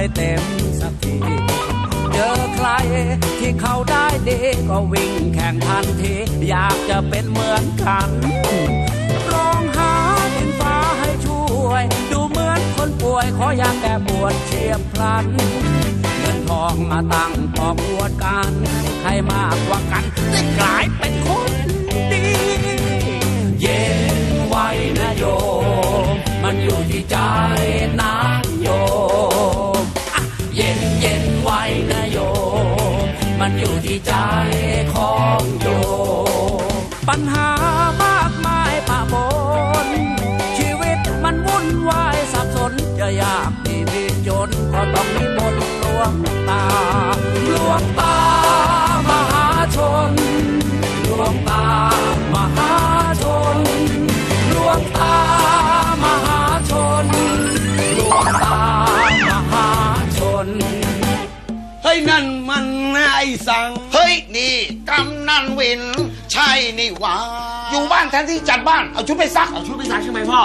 เธอไม่เต็มสักทีเจอใครที่เขาได้ดีก็วิ่งแข่งทันที อยากจะเป็นเหมือนกันร้องหาดินฟ้าให้ช่วย ดูเหมือนคนป่วยขออยากแก้ปวดเฉียบพลันเงินทองมาตั้งปอกอวดกัน ใครมากกว่ากันได้กลายเป็นคนดี เย็นไว้นะโยมมันอยู่ที่ใจ งตามหาชนหลวงตามหาชนหลวงตามหาชนหลวงตามหาชน เฮ้ยนั่นมันไอ้สัง เฮ้ยนี่กำนันวิน ใช่นี่หว่า อยู่บ้านแทนที่จัดบ้าน เอาชุดไปซัก เอาชุดไปซักใช่ไหมพ่อ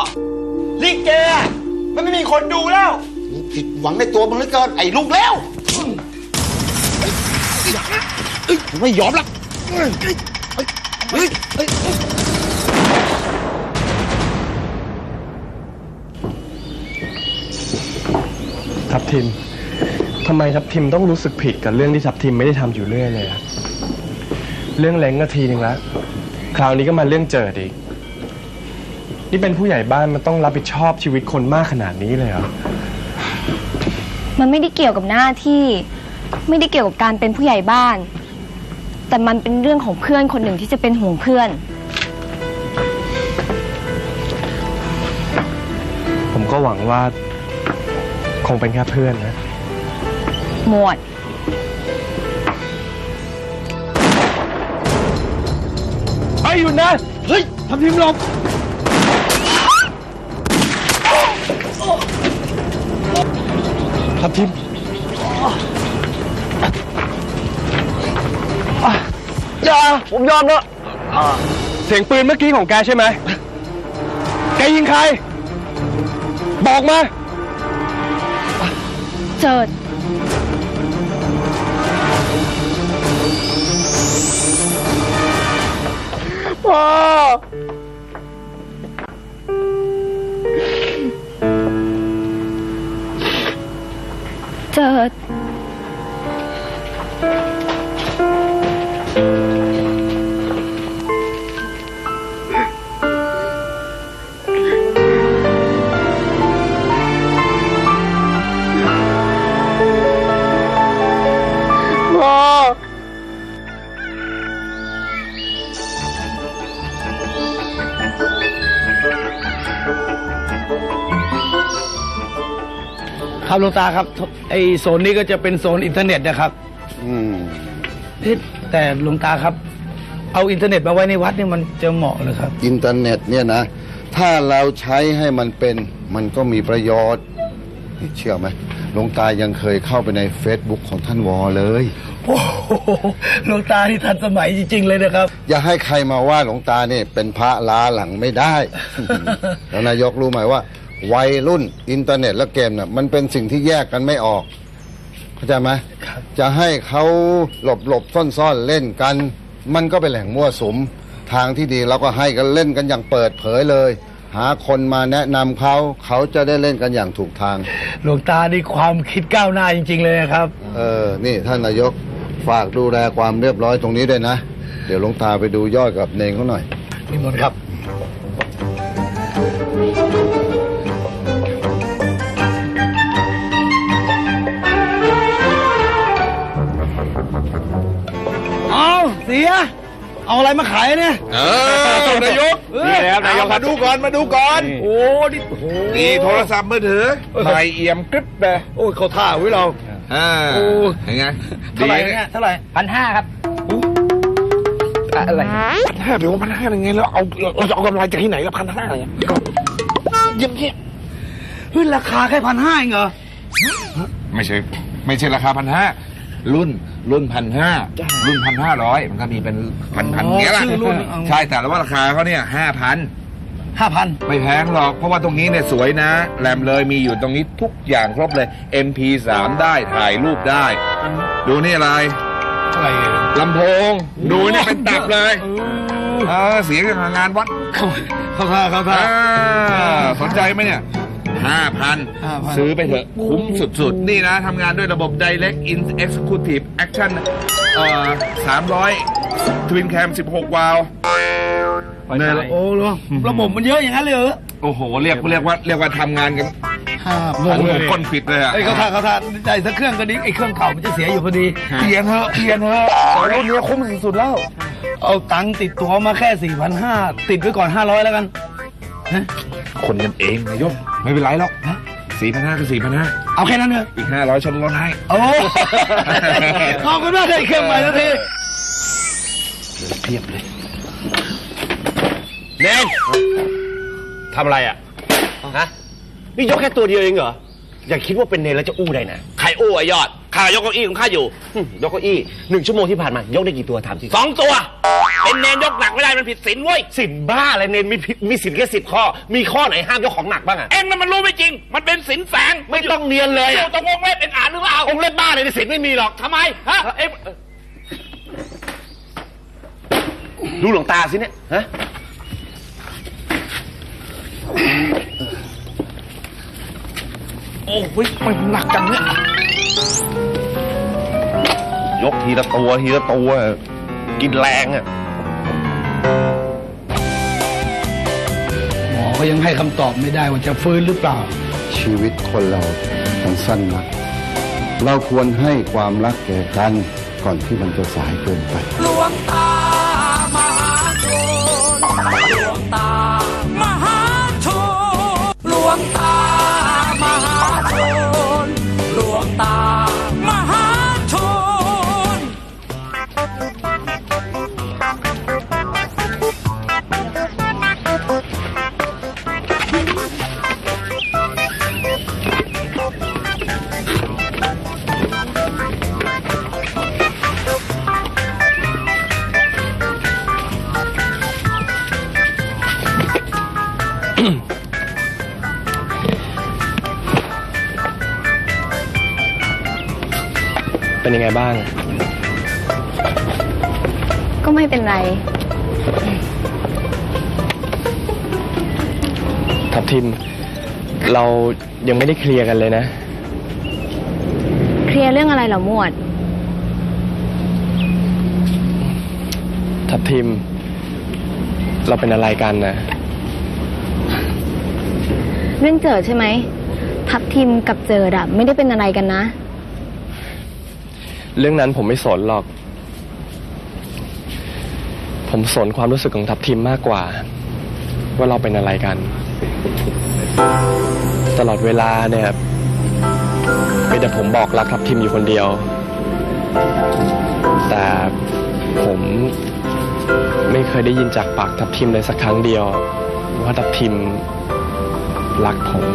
ลิเก มันไม่มีคนดูแล้วนี่ผิดหวังในตัวมึงเหลือเกินไอ้ลูกแล้ว เอ้ยไม่ยอมละเอ้ยเอ้ยเอ้ยเอ้ยเอ้ยทับทิมทำไมทับทิมต้องรู้สึกผิดกับเรื่องที่ทับทิมไม่ได้ทำอยู่เรื่อยเลยอะเรื่องเล้งก็ทีหนึ่งแล้วคราวนี้ก็มาเรื่องเจิดอีกนี่เป็นผู้ใหญ่บ้านมันต้องรับผิดชอบชีวิตคนมากขนาดนี้เลยเหรอมันไม่ได้เกี่ยวกับหน้าที่ ไม่ได้เกี่ยวกับการเป็นผู้ใหญ่บ้าน แต่มันเป็นเรื่องของเพื่อนคนหนึ่งที่จะเป็นห่วงเพื่อน ผมก็หวังว่า คงเป็นแค่เพื่อนนะ หมวด ไอ้ยหยุดนะ เฮ้ยทับทิมหลบ ทับทิม อย่าผมยอมแล้วเสียงปืนเมื่อกี้ของแกใช่ไหม แกยิงใคร บอกมา เจิด พ่อ เจิด ครับหลวงตาครับไอโซนนี้ก็จะเป็นโซนอินเทอร์เน็ตนะครับอืมเอ๊ะแต่หลวงตาครับ เอาอินเทอร์เน็ตมาไว้ในวัดนี่มันจะเหมาะเลยครับ อินเทอร์เน็ตเนี่ยนะ ถ้าเราใช้ให้มันเป็นมันก็มีประโยชน์นี่เชื่อไหมหลวงตายังเคยเข้าไปใน Facebook ของท่านวอเลย โอ้โหหลวงตาที่ทันสมัยจริง ๆ เลยนะครับ อย่าให้ใครมาว่าหลวงตาเนี่ยเป็นพระล้าหลังไม่ได้ แล้วนายกรู้ไหมว่า วัยรุ่นอินเทอร์เน็ตและเกมเนี่ยมันเป็นสิ่งที่แยกกันไม่ออก เข้าใจไหมครับจะให้เขาหลบหลบซ่อนซ่อนๆเล่นกัน มันก็เป็นแหล่งมั่วสุม ทางที่ดีเราก็ให้กันเล่นกันอย่างเปิดเผยเลย หาคนมาแนะนำเขาเขาจะได้เล่นกันอย่างถูกทาง หลวงตานี่ความคิดก้าวหน้าจริง ๆ เลยนะครับ เออ นี่ท่านนายกฝากดูแลความเรียบร้อยตรงนี้ด้วยนะ เดี๋ยวหลวงตาไปดูยอดกับเนงเขาหน่อยนิมนต์ครับ อาอะไรมาขายเนี่ย เออนายกนี่แล้วนายกมาดูก่อนมาดูก่อนโอ้ดิโอ้โหนี่โทรศัพท์มือถือใหม่เอี่ยมกริบเลยโอ้ยเขาท่าไว้เราอ่าโอ้ยังไงเท่าไหร่เนี่ยเท่าไหร่พันห้าครับอะไรห้าเดี๋ยวพันห้ายังไงแล้วเอาเราจะเอากำไรจากที่ไหนละพันห้าเนี่ยเยี่ยมเยี่ยมเฮ้ยราคาแค่พันห้าเองเหรอไม่ใช่ ไม่ใช่ราคาพันห้า รุ่นรุ่นพันห้ารุ่นพันห้าร้อยมันก็มีเป็นพันพันอ๋อเงี้ยละชื่อรุ่นเอา ใช่แต่ว่าราคาเขาเนี่ยห้าพัน ห้าพัน ไม่แพงหรอก เพราะว่าตรงนี้เนี่ยสวยนะแรมเลยมีอยู่ตรงนี้ทุกอย่างครบเลย MP3 ได้ถ่ายรูปได้ ดูนี่อะไรอะไรเนี่ยลำโพง ดูนี่เป็นตับเลยเออเสียงอย่างงานวัดเข้าเข้าท่าเข้าท่าอ่าสนใจไหมเนี่ย ห้าพัน5,000 ซื้อไปเถอะคุ้มสุดๆ นี่นะทำงานด้วยระบบ Direct in Executive Action เอ่อสามร้อยทวินแคมสิบหกวาล์วเนี่ยโอ้โหระบบมันเยอะอย่างนั้นเลยเหรอโอ้โห เรียกเรียกว่าเรียกว่าทำงานกันห้าโอ้โหก้นปิดเลยอะ ไอ้ยเข้าท่าเข้าท่าใจสักเครื่องก็ดีไอ้เครื่องเก่ามันจะเสียอยู่พอดีเปลี่ยนเถอะเปลี่ยนเถอะรุ่นนี้คุ้มสุดๆแล้ว เอาตังค์ติดตัวมาแค่สี่พันห้าติดไว้ก่อนห้าร้อยแล้วกันฮะ คนกันเองนายกไม่เป็นไรหรอกสี่พันห้าก็สี่พันห้าเอาแค่นั้นเนอะอีกห้าร้อยฉันลดให้โอ้ขอบคุณมากเลยเครื่องใหม่แล้วทีเพียบเลยเนนทำอะไรอะฮะนี่ยกแค่ตัวเดียวเองเหรออย่าคิดว่าเป็นเนนแล้วจะอู้ได้นะใครอู้อะยอด ข้ายกเก้าอี้ของข้าอยู่หึยกเก้าอี้หนึ่งชั่วโมงที่ผ่านมายกได้กี่ตัวถามสิสองตัว เป็นเนนยกหนักไม่ได้มันผิดศีลเว้ย สิบบ้าอะไรเนนมีผิดมีสิทธิ์แค่สิบข้อ มีข้อไหนห้ามยกของหนักบ้างอะเอ็งนั่นมันรู้ไม่จริง มันเป็นศีลแฝงไม่ต้องเนียนเลยออะยู่ตรงวงเล็บเป็นอ่านหรือเปล่าองค์เล็บบ้าเลยในสิทธิ์ไม่มีหรอกทำไมฮะเอ็งดูหลวงตาสิเนี่ยฮะโอ้ยมันหนักจังเนี่ย ยกทีละตัวทีละตัว กินแรงอะหมอก็ยังให้คำตอบไม่ได้ว่าจะฟื้นหรือเปล่า ชีวิตคนเรามันสั้นนัก เราควรให้ความรักแก่กันก่อนที่มันจะสายเกินไปหลวงตามหาชนหลวงตามหาชนหลวงตา ก็ไม่เป็นไรทับทิม เรายังไม่ได้เคลียร์กันเลยนะ เคลียร์เรื่องอะไรเหรอหมวด ทับทิม เราเป็นอะไรกันนะเรื่องเจิดใช่ไหม ทับทิมกับเจิดอะไม่ได้เป็นอะไรกันนะ เรื่องนั้นผมไม่สนหรอก ผมสนความรู้สึกของทับทิมมากกว่า ว่าเราเป็นอะไรกัน ตลอดเวลาเนี่ยมีแต่ผมบอกรักทับทิมอยู่คนเดียว แต่ผมไม่เคยได้ยินจากปากทับทิมเลยสักครั้งเดียว ว่าทับทิมรักผม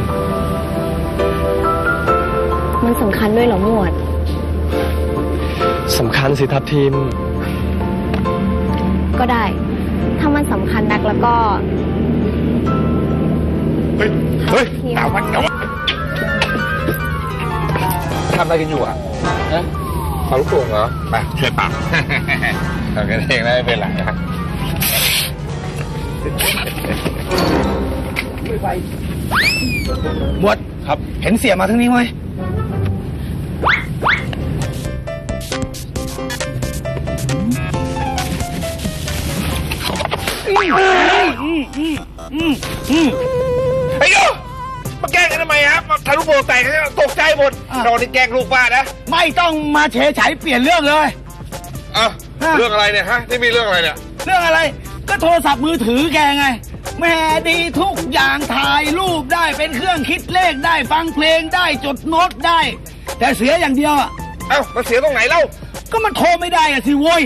มันสำคัญด้วยเหรอหมวดสำคัญสิทับทิม ก็ได้ ถ้ามันสำคัญนักแล้วก็เฮ้ยเฮ้ยทีมเอามันเอามันทำอะไรกันอยู่อะฮะเป่าลูกโป่งเหรอไปช่วยเป่าทำกันเองได้ไม่เป็นไรนะหมวดครับ เห็นเสียมาทั้งนี้ไหม ไอ้โยมาแกล้งกันทำไมฮะมาทะลุโป่งแตกกันตกใจหมดโดนนี่แกล้งลูกบ้านะไม่ต้องมาเฉยฉายเปลี่ยนเรื่องเลยอะเรื่องอะไรเนี่ยฮะนี่มีเรื่องอะไรเนี่ย เรื่องอะไร ก็โทรศัพท์มือถือแกไงแหม่ดีทุกอย่างถ่ายรูปได้เป็นเครื่องคิดเลขได้ฟังเพลงได้จดโน้ตได้ แต่เสียอย่างเดียวอะเอ้ามันเสียตรงไหนเล่าก็มันโทรไม่ได้อะสิโว้ย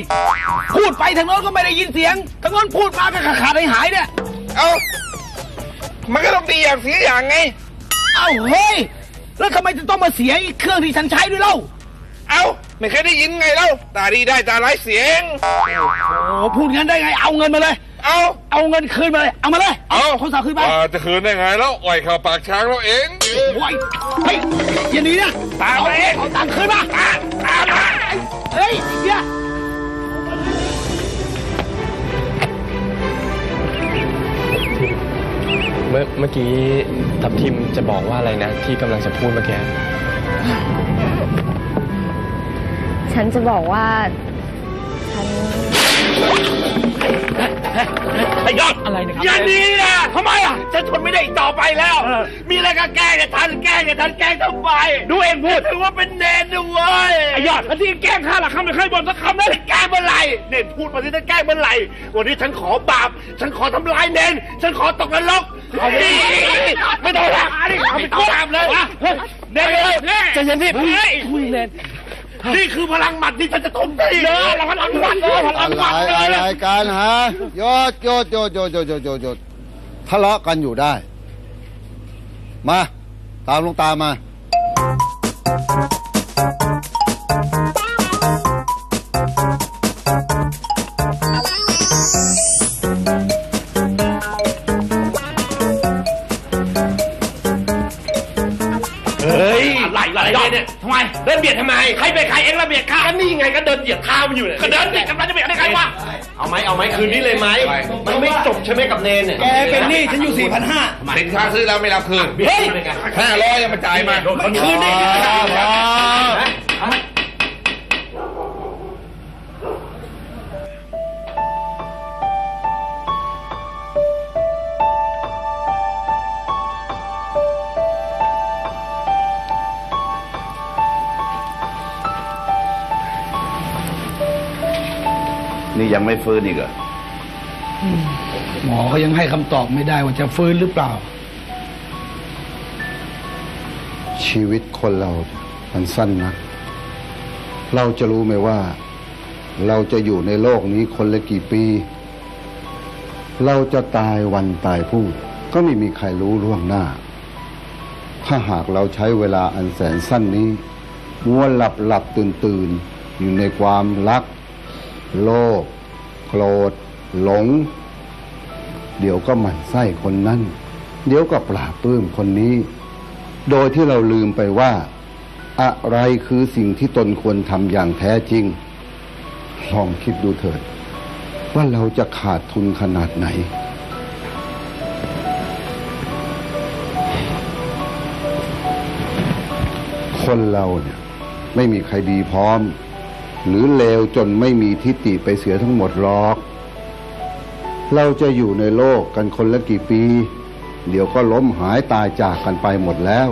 พูดไปทางโน้นก็ไม่ได้ยินเสียงทางโน้นพูดมาก็ขาดหายหายๆเนี่ย เอ้า มันก็ต้องดีอย่างเสียอย่างไง เอ้าเฮ้ย แล้วทำไมจะต้องมาเสียอีกเครื่องที่ฉันใช้ด้วยเล่า เอ้าไม่เคยได้ยินไงเล่าตาดีได้ตาร้ายเสียง โอ้พูดงั้นได้ไง เอาเงินมาเลย เอาเอาเงินคืนมาเลย เอามาเลย เอาโทรศัพท์คืนมาอ่าจะคืนได้ไงแล้วอ่อยข่าวปากช้างแล้วเองโอ้ยเฮ้ยอย่าหนีนะตามมาเอง เอาตังค์คืนมาตามตามมาเฮ้ยเนี่ย มื่อเมื่อกี้ทับทิมจะบอกว่าอะไรนะ ที่กำลังจะพูดเมื่อกี้ ฉันจะบอกว่า ฉัน ไอ้ยอด อะไรนะครับ อย่าหนี้นะทำไมอะฉันทนไม่ได้อีกต่อไปแล้วมีอะไรก็แกล้งกันทันแกล้งกันทันแกล้งทำไมดูเองพูดถือว่าเป็นเนนด้วยไอ้ยอดอันที่แกล้งข้าละคำไม่เคยบ่นสักคำเลยแกล้งเมื่อไหร่เนนพูดมาสิจะแกล้งเมื่อไหร่วันนี้ฉันขอบาป ฉันขอทำลายเนน ฉันขอตกนรกเอาไปไม่ต้องละเอาไปตามเลยเนนเลยใจเย็นพี่คุยเนน นี่คือพลังหมัดที่ฉันจะทมที่เลยพลังหมัดเลยพลัอะงหไรมัดเลอะยไรกันฮะโยดโยดโยดโยดโยดโยดโยดโยดทะเลาะกันอยู่ได้ มา ตามลงตามมาเฮ้ยอะไรอะไรเนี่ยทำไมเดินเบียดทำไม ใครเป็นใครเองระเบียดข้านี่ไงก็เดินเหยียบเท้ามันอยู่เนี่ยก็เดินเบียดกันมันจะเบียดได้ไงวะเอาไหมเอาไหมคืนนี้เลยไหมมันไม่จบใช่ไหมกับเนนเนี่ยแกเป็นหนี้ฉันอยู่สี่พันห้าสินค้าซื้อแล้วไม่รับคืนเฮ้ยห้าร้อยยังมาจ่ายมามันคืนได้ไงนี่ ยังไม่ฟื้นอีกเหรอหมอก็ยังให้คำตอบไม่ได้ว่าจะฟื้นหรือเปล่า ชีวิตคนเรามันสั้นนักเราจะรู้ไหมว่า เราจะอยู่ในโลกนี้คนละกี่ปี เราจะตายวันตายพรุ่งก็ไม่มีใครรู้ล่วงหน้า ถ้าหากเราใช้เวลาอันแสนสั้นนี้มัวหลับหลับตื่นตื่นอยู่ในความรัก โลภ โกรธ หลง เดี๋ยวก็หมั่นไส้คนนั้น เดี๋ยวก็ปราบปลื้มคนนี้ โดยที่เราลืมไปว่า อะไรคือสิ่งที่ตนควรทำอย่างแท้จริง ลองคิดดูเถิด ว่าเราจะขาดทุนขนาดไหนคนเราเนี่ยไม่มีใครดีพร้อม หรือเลวจนไม่มีทิฏฐิไปเสียทั้งหมดหรอก เราจะอยู่ในโลกกันคนละกี่ปี เดี๋ยวก็ล้มหายตายจากกันไปหมดแล้ว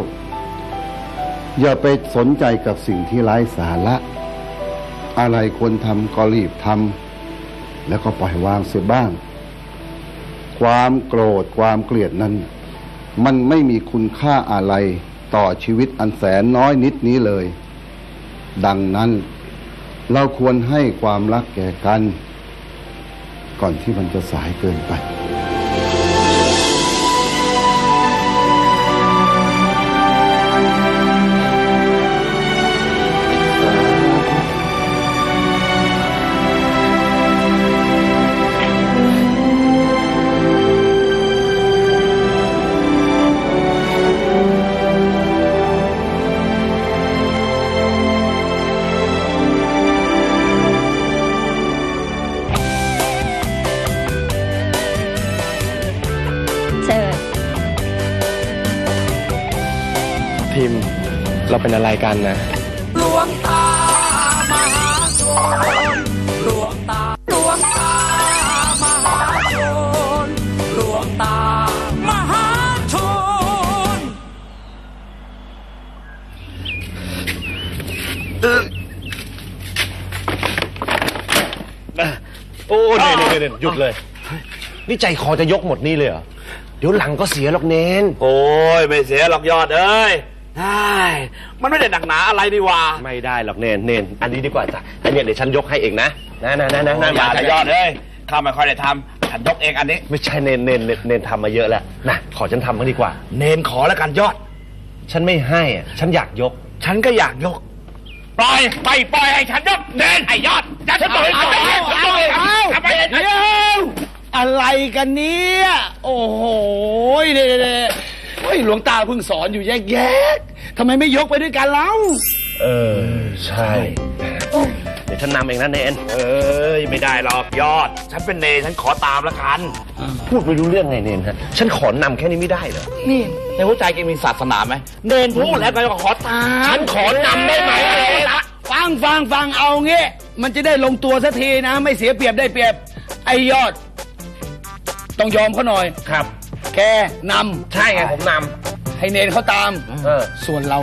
อย่าไปสนใจกับสิ่งที่ไร้สาระ อะไรควรทำก็รีบทำแล้วก็ปล่อยวางเสียบ้าง ความโกรธความเกลียดนั้น มันไม่มีคุณค่าอะไรต่อชีวิตอันแสนน้อยนิดนี้เลย ดังนั้น เราควรให้ความรักแก่กัน ก่อนที่มันจะสายเกินไป ทิมเราเป็นอะไรกันนะหลวงตามหาชนหลวงตาหลวงตามหาชนหลวงตามหาชนโอ้เนนเนนเนนหยุดเลย นี่ใจคอจะยกหมดนี่เลยเหรอ เดี๋ยวหลังก็เสียหรอกเนนโอ้ย ไม่เสียหรอกยอดเอ้ยได้ มันไม่ได้หนักหนาอะไรดีว่า ไม่ได้หรอกเนนเนนอันนี้ดีกว่าจ้ะอันเนี้ยเดี๋ยวฉันยกให้เองนะนะนะนะนะนะอย่ามาจะยอดเอ้ยข้าไม่ค่อยได้ทำฉันยกเองอันนี้ ไม่ใช่เนนเนนเนนเนนทำมาเยอะแล้วนะขอฉันทำบ้างดีกว่า เนนขอแล้วกันยอด ฉันไม่ให้อะฉันอยากยก ฉันก็อยากยก ปล่อยไปปล่อยให้ฉันยกเนนไอ้ยอดฉันปล่อยให้ฉันยกฉันปล่อยให้ฉันยกเดี๋ยวอะไรกันเนี่ย โอ้โหเด้เด้ เฮ้ยหลวงตาเพิ่งสอนอยู่แยกแยกๆทำไมไม่ยกไปด้วยกันเล่าเออ ใช่ เดี๋ยวฉันนำเองนะเนนเอ้ยไม่ได้หรอกยอด ฉันเป็นเนฉันขอตามละกัน พูดไม่รู้เรื่องไงเนนฮะฉันขอนำแค่นี้ไม่ได้เหรอนี่ในหัวใจแกมีศาสนาไหมเนนพูดแล้วแกก็ขอตาม ฉันขอนำได้ไหมเนนฟังฟังฟังเอางี้มันจะได้ลงตัวสักทีนะ ไม่เสียเปรียบได้เปรียบ ไอ้ยอด ต้องยอมเขาหน่อยครับ แกนใช่ไงผมนำให้เนนเขาตามำเออ ส่วนเรา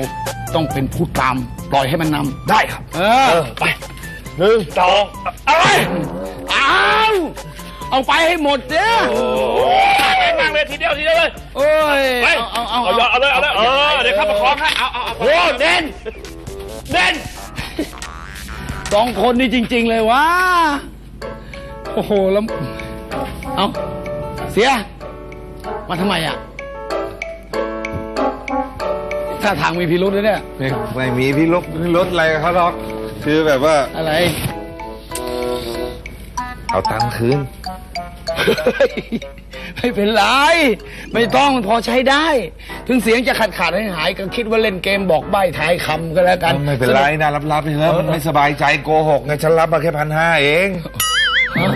ต้องเป็นผู้ตาม ปล่อยให้มันนำได้ครับ เอเออ อไปหนึ่งสองอะไรเอาเอาไปให้หมดเนี่ยนั่งเลยทีเดียวทีเดียวเลยโอ้ยไปเอาเอาเอายอดเอาเลยเอาเลยเออเดี๋ยวเข้ามาคล้องให้เอาเอาเอาโอ้เด่นเด่นสองคนนี่จริง ๆ เลยวะโอ้โหแล้วเอาเสีย มาทำไมอะถ้าทางมีพิรุษนะเนี่ย ไม่ไม่มีพี่ลบพี่ลดอะไรกับเขาหรอกคือแบบว่าอะไร เอาตังค์คืน ไม่เป็นไร ไม่ต้องพอใช้ได้ ถึงเสียงจะขาดขาดหายหายๆก็คิดว่าเล่นเกมบอกใบ้ทายคำก็แล้วกันไม่เป็นไรนะรับรับๆไปเถอะมันไม่สบายใจโกหกไงฉันรับมาแค่พันห้าเองฮะ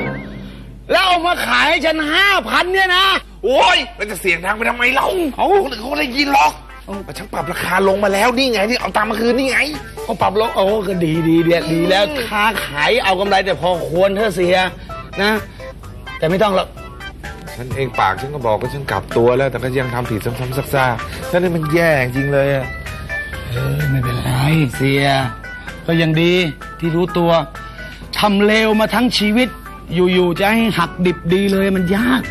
แล้วเอามาขายให้ฉันห้าพันเนี่ยนะ โอ้ยมันจะเสียงดังไปทำไมเล่าเอาคนอื่นเขาได้ยินหรอกแต่ฉันปรับราคาลงมาแล้วนี่ไงที่เอาตังค์มาคืนนี่ไงเขาปรับลงโอ้ก็ดีดีเดียดีแล้วค้าขายเอากำไรแต่พอควรเธอะเสียนะ แต่ไม่ต้องหรอกฉันเองปากฉันก็บอกว่าฉันกลับตัวแล้ว แต่ก็ยังทำผิดซ้ำๆซักๆฉันนี่มันแย่จริงเลยอะเออไม่เป็นไรเสีย ก็ยังดีที่รู้ตัวทำเลวมาทั้งชีวิต อยู่ๆจะให้หักดิบดีเลยมันยาก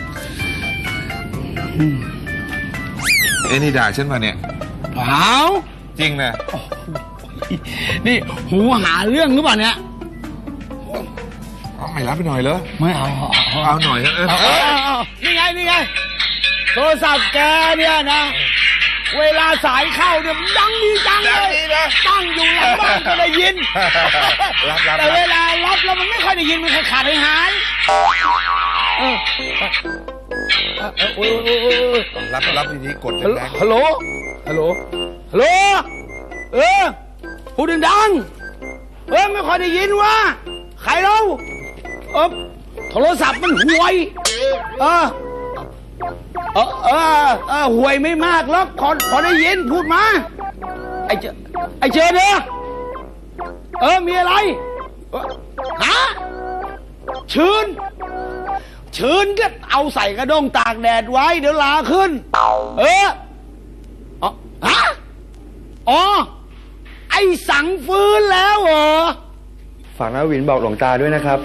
เอ้นี่ด่าฉันมาเนี่ยเปล่าจริงนะนี่หูหาเรื่องหรือเปล่าเนี่ยเอาไม่รับไปหน่อยเหรอไม่เอาเอาเอาเอาหน่อยเถอะเออเอาเอาเอานี่ไงนี่ไงโทรศัพท์แกเนี่ยนะ เวลาสายเข้าเนี่ยมันดังดีจังเลยตั้งอยู่หลังบ้านก็ได้ยินรับรับ แต่เวลารับแล้วมันไม่ค่อยได้ยินมันขาดหายหายเออเออเออโอ้ยโอ้ยโอ้ยโอ้ย รับรับดีๆกดฮัลโหลแรงฮัลโหล ฮัลโหล ฮัลโหล เออ พูดดังๆเออไม่ค่อยได้ยินวะใครเราเออโทรศัพท์มันห่วย เออ เออเออเออห่วยไม่มากหรอกพอพอได้ยินพูดมา ไอ้เจไอ้เจอเด้อเออมีอะไรฮะชื้น ชื้นก็เอาใส่กระด้งตากแดดไว้ เดี๋ยวลาขึ้น เอออ๋อฮะอ๋อ ไอสังฟื้นแล้วเหรอฝากนาวินบอกหลวงตาด้วยนะครับ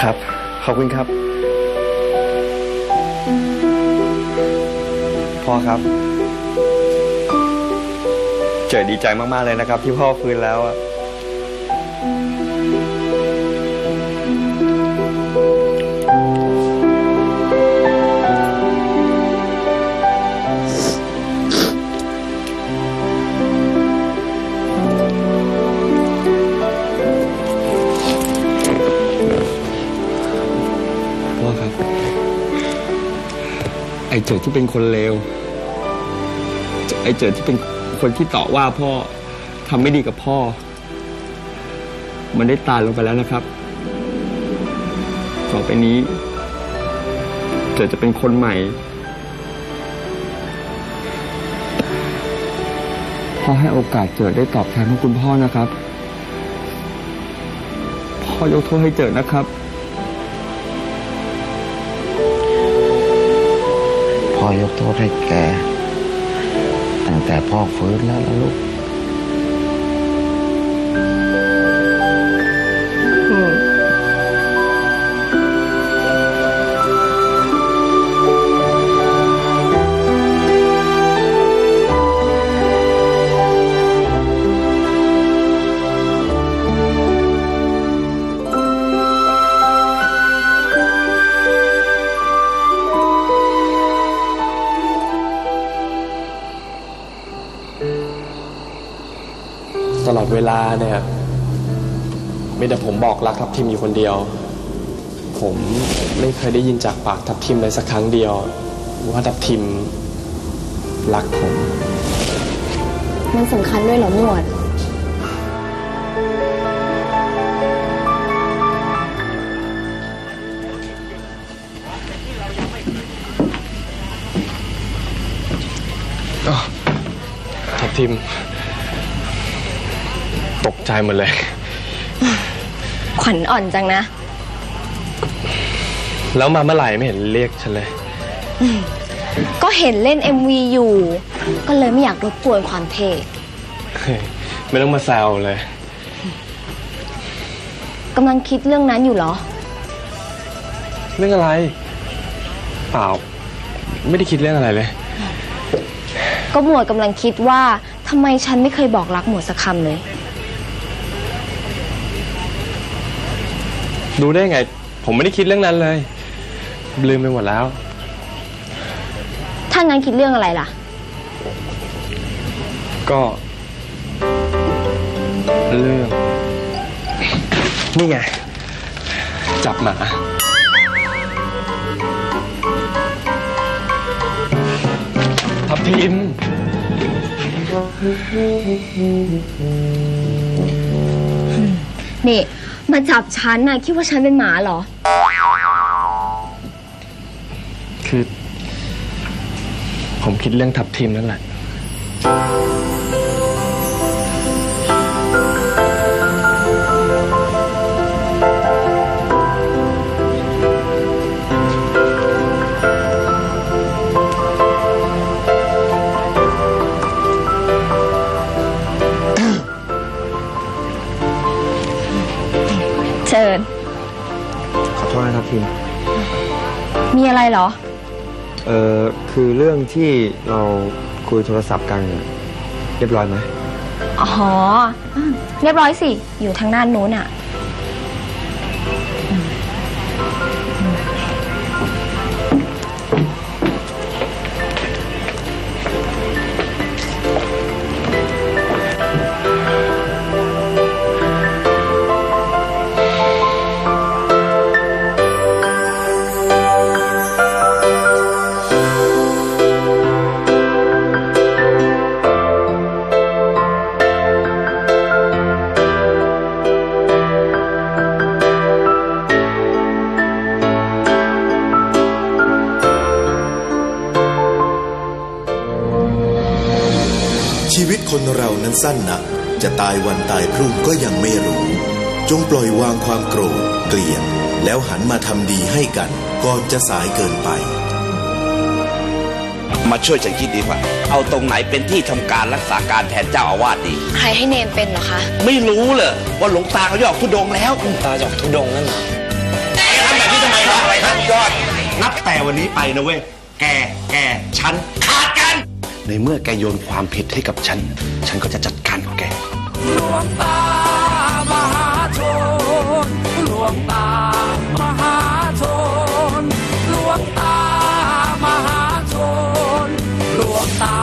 ครับ ขอบคุณครับ พ่อครับ เจอดีใจมาก ๆ เลยนะครับ ที่พ่อฟื้นแล้วอะ เจิดที่เป็นคนเลวไอ้เจิดที่เป็นคนที่ต่อว่าพ่อทำไม่ดีกับพ่อ มันได้ตายลงไปแล้วนะครับ ต่อไปนี้ เจิดจะเป็นคนใหม่พ่อให้โอกาสเจิดได้ตอบแทนพระคุณพ่อนะครับ พ่อยกโทษให้เจิดนะครับ พ่อยกโทษให้แก ตั้งแต่พ่อฟื้นแล้วล,ลูก เวลาเนี่ยมีแต่ผมบอกรักทับทิมอยู่คนเดียว ผมไม่เคยได้ยินจากปากทับทิมเลยสักครั้งเดียว ว่าทับทิมรักผม มันสำคัญด้วยเหรอหมวด ทับทิม ตกใจหมดเลย ขวัญอ่อนจังนะ แล้วมาเมื่อไหร่ไม่เห็นเรียกฉันเลย ก็เห็นเล่น MV อยู่ ก็เลยไม่อยากรบกวนความเท่ไม่ต้องมาแซวเลยกำลังคิดเรื่องนั้นอยู่เหรอ เรื่องอะไร เปล่า ไม่ได้คิดเรื่องอะไรเลย ก็หมวดกำลังคิดว่าทำไมฉันไม่เคยบอกรักหมวดสักคำเลย ดูได้ไง ผมไม่ได้คิดเรื่องนั้นเลย ลืมไปหมดแล้ว ถ้างั้นคิดเรื่องอะไรล่ะ ก็ เรื่อง นี่ไง จับหมา ทับทิม นี่ มาจับฉันน่ะคิดว่าฉันเป็นหมาเหรอ คือ ผมคิดเรื่องทับทีมนั่นแหละ ขอโทษนะครับพิมมีอะไรเหรอ เอ่อคือเรื่องที่เราคุยโทรศัพท์กันเนี่ยเรียบร้อยไหม อ๋ออืมเรียบร้อยสิ อยู่ทางด้านนู้นอะ สั้นนัก จะตายวันตายพรุ่งก็ยังไม่รู้ จงปล่อยวางความโกรธ เกลียด แล้วหันมาทำดีให้กันก่อนจะสายเกินไป มาช่วยฉันคิดดีกว่า เอาตรงไหนเป็นที่ทำการรักษาการแทนเจ้าอาวาสดี ใครให้เนมเป็นเหรอคะ ไม่รู้เลยว่าหลวงตาเขาหยอกทุดงค์แล้วตาจอกทุดงนั่นเหรอทำแบบนี้ทำไมครับอะไรครับยอด นับแต่วันนี้ไปนะเว้ย แก แก ฉันขาดกัน ในเมื่อแกโยนความผิดให้กับฉัน ฉันก็จะจัดการแกหลวงตามหาชนหลวงตามหาชนหลวงตามหาชนหลวงตา